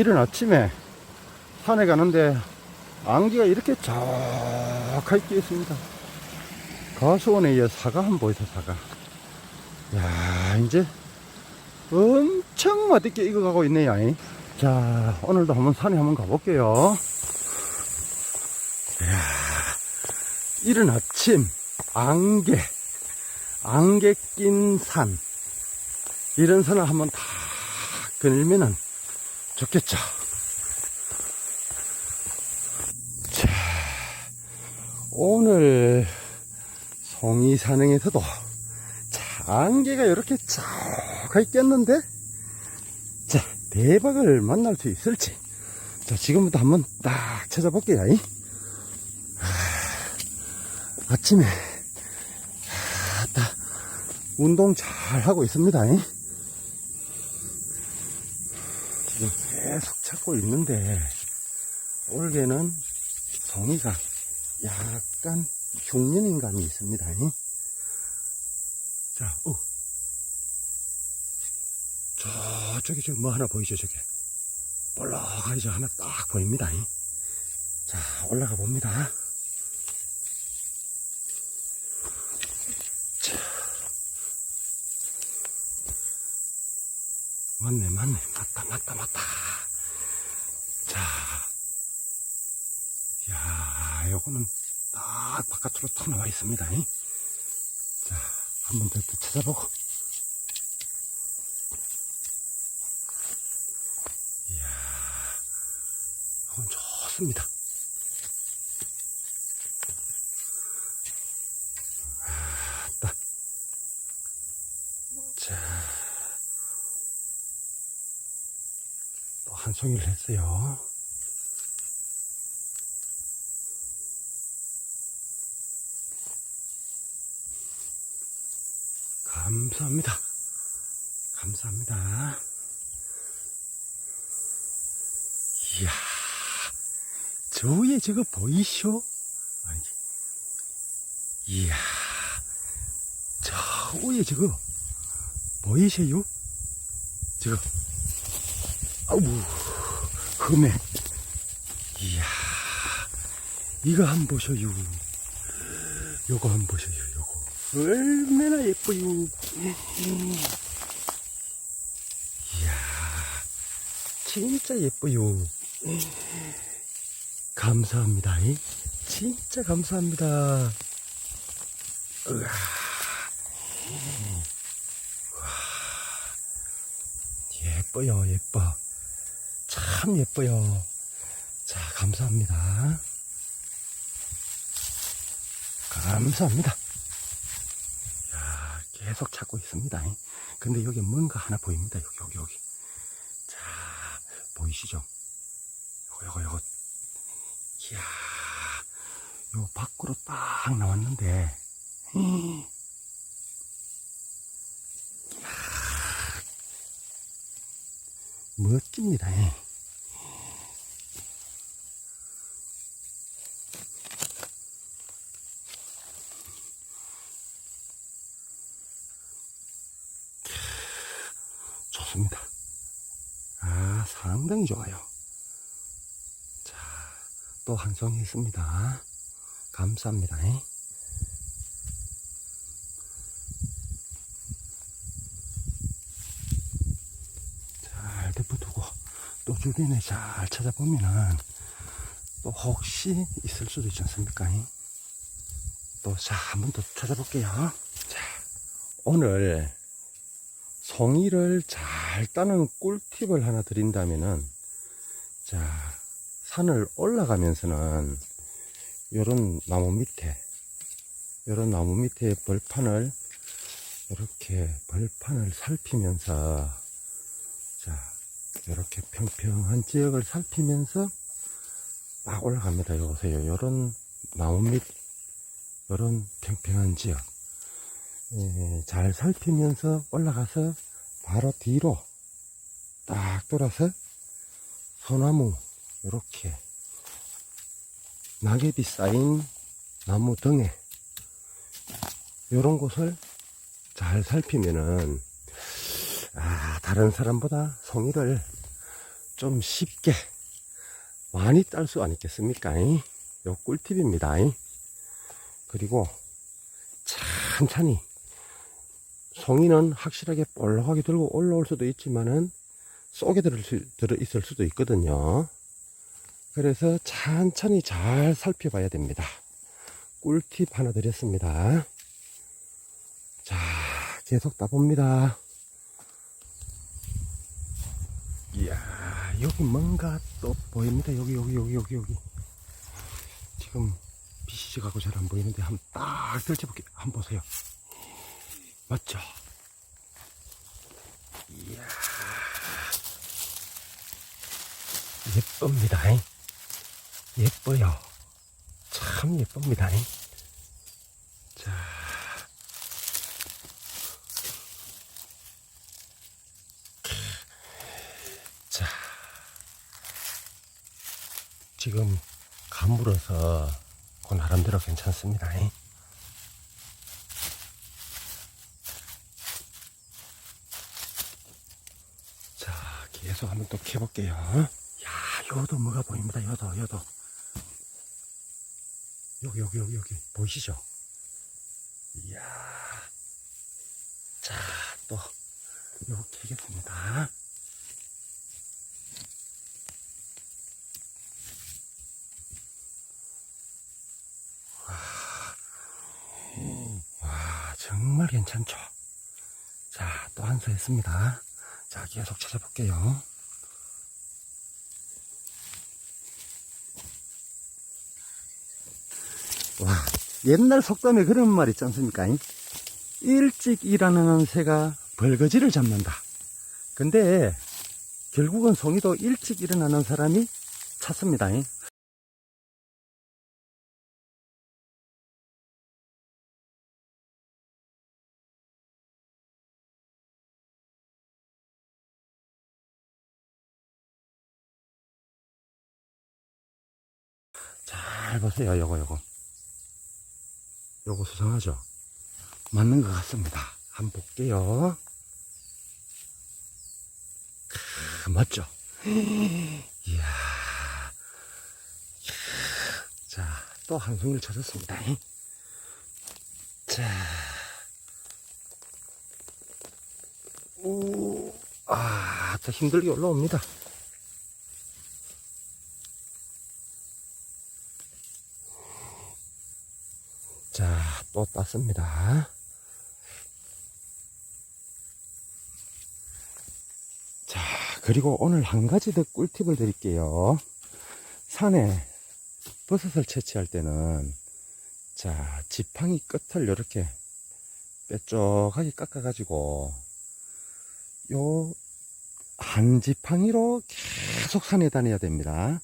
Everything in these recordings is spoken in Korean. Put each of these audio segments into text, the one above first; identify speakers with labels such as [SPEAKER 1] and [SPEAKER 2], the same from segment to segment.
[SPEAKER 1] 이른 아침에 산에 가는데 안개가 이렇게 쫙하게 있습니다. 가수원에 이어 사과 한번 보이세요, 사과. 야 이제 엄청 맛있게 익어가고 있네요. 이. 자, 오늘도 한번 산에 한번 가볼게요. 이야, 이른 아침, 안개, 안개 낀 산. 이런 산을 한번 다 그늘면은 좋겠죠. 자, 오늘 송이산행에서도 자, 안개가 이렇게 쫙 꼈는데, 자, 대박을 만날 수 있을지. 자, 지금부터 한번 딱 찾아볼게요. 이. 아, 아침에, 아, 딱, 운동 잘 하고 있습니다. 이. 지금 계속 찾고 있는데, 올해는 송이가 약간 흉년인 감이 있습니다. 이. 자, 어. 저쪽에 지금 뭐 하나 보이죠, 저게? 볼록하게 저 하나 딱 보입니다. 이. 자, 올라가 봅니다. 자. 맞네, 맞네. 맞다, 맞다, 맞다. 자. 야, 요거는 딱 바깥으로 탁 나와 있습니다. 이. 자, 한 번 더 찾아보고. 이야, 이건 좋습니다. 아따. 자, 또 한 송이를 했어요. 감사합니다. 감사합니다. 이야, 저 위에 저거 보이쇼? 아니, 이야, 저 위에 저거 보이세요? 저거, 아우, 흠에, 이야, 이거 한번 보셔요. 요거 한번 보셔요, 요거. 얼마나 예뻐요. 이야, 진짜 예뻐요. 감사합니다. 이. 진짜 감사합니다. 으아. 와. 예뻐요, 예뻐. 참 예뻐요. 자, 감사합니다. 감사합니다. 야, 계속 찾고 있습니다. 근데 여기 뭔가 하나 보입니다. 여기, 여기, 여기. 자, 보이시죠? 요거, 요거, 요거. 이야, 요 밖으로 딱 나왔는데, 이야, 멋집니다. 좋습니다. 아, 상당히 좋아요. 자, 또 한 송이 있습니다. 감사합니다. 잘 덮어두고 또 주변에 잘 찾아보면은 또 혹시 있을 수도 있지 않습니까? 또 자, 한 번 더 찾아볼게요. 자, 오늘 송이를 잘 따는 꿀팁을 하나 드린다면은 자 산을 올라가면서는 요런 나무 밑에 요런 나무 밑에 벌판을 이렇게 벌판을 살피면서 자 이렇게 평평한 지역을 살피면서 막 올라갑니다. 요 보세요. 요런 나무 밑 요런 평평한 지역 예, 잘 살피면서 올라가서 바로 뒤로 딱 돌아서 소나무 이렇게 낙엽이 쌓인 나무 등에 이런 곳을 잘 살피면은 아, 다른 사람보다 송이를 좀 쉽게 많이 딸 수 아니겠습니까? 이? 요 꿀팁입니다. 이. 그리고 천천히 송이는 확실하게 볼록하게 들고 올라올 수도 있지만은 들어, 들어 있을 수도 있거든요. 그래서 천천히 잘 살펴봐야 됩니다. 꿀팁 하나 드렸습니다. 자, 계속 따봅니다. 이야, 여기 뭔가 또 보입니다. 여기, 여기, 여기, 여기, 여기. 지금 빛이 가고 잘 안 보이는데 한번 딱 들춰볼게요. 한번 보세요. 맞죠? 이야. 예쁩니다. 잉? 예뻐요. 참 예쁩니다. 잉? 자. 자. 지금 가물어서 그 나름대로 괜찮습니다. 잉? 자, 계속 한번 또 캐볼게요. 야, 요도 뭐가 보입니다. 요도, 요도. 여기, 여기, 여기, 여기. 보이시죠? 이야. 자, 또, 요거 캐겠습니다. 정말 괜찮죠? 자, 또 한 수 했습니다. 자, 계속 찾아볼게요. 와, 옛날 속담에 그런 말 있지 않습니까? 일찍 일하는 새가 벌거지를 잡는다. 근데 결국은 송이도 일찍 일어나는 사람이 찾습니다. 잘 보세요. 요거, 요거. 요거 수상하죠? 맞는 것 같습니다. 한번 볼게요. 크, 맞죠? 이야. 자, 또 한 송이를 찾았습니다. 자. 오, 아, 또 힘들게 올라옵니다. 자, 또 땄습니다. 자, 그리고 오늘 한 가지 더 꿀팁을 드릴게요. 산에 버섯을 채취할 때는, 자, 지팡이 끝을 이렇게 뾰족하게 깎아가지고, 요, 한 지팡이로 계속 산에 다녀야 됩니다.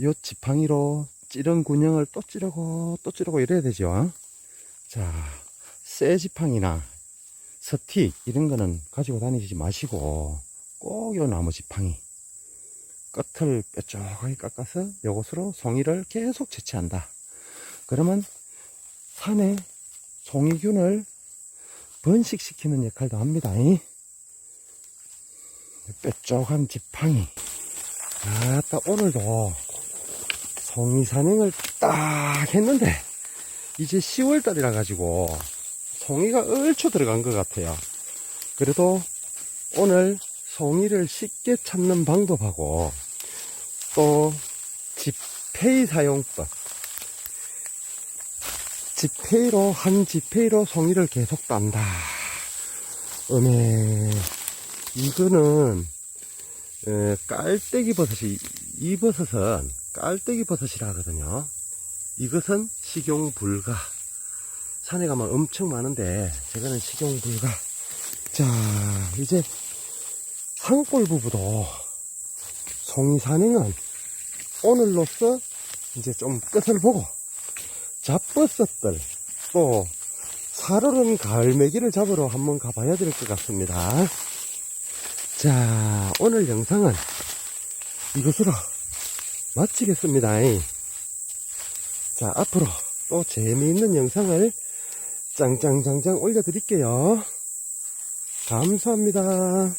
[SPEAKER 1] 요 지팡이로 찌른 군형을 또 찌르고 또 찌르고 이래야 되죠. 자, 쇠 지팡이나 스틱 이런 거는 가지고 다니지 마시고 꼭 요 나무 지팡이 끝을 뾰족하게 깎아서 요것으로 송이를 계속 채취한다. 그러면 산에 송이균을 번식시키는 역할도 합니다. 이. 뾰족한 지팡이. 아따 오늘도 송이 산행을 딱 했는데 이제 10월달이라 가지고 송이가 얼추 들어간 것 같아요. 그래도 오늘 송이를 쉽게 찾는 방법하고 또 지페이 사용법 지페이로 한 지페이로 송이를 계속 딴다. 음에 이거는 에, 깔때기 버섯이 이 버섯은 깔때기 버섯이라 하거든요. 이것은 식용 불가. 산에 가면 엄청 많은데, 제가는 식용 불가. 자, 이제 산골 부부도 송이 산행은 오늘로써 이제 좀 끝을 보고, 잡버섯들, 또, 살얼음 가을메기를 잡으러 한번 가봐야 될 것 같습니다. 자, 오늘 영상은 이것으로 마치겠습니다. 자, 앞으로 또 재미있는 영상을 짱짱짱짱 올려드릴게요. 감사합니다.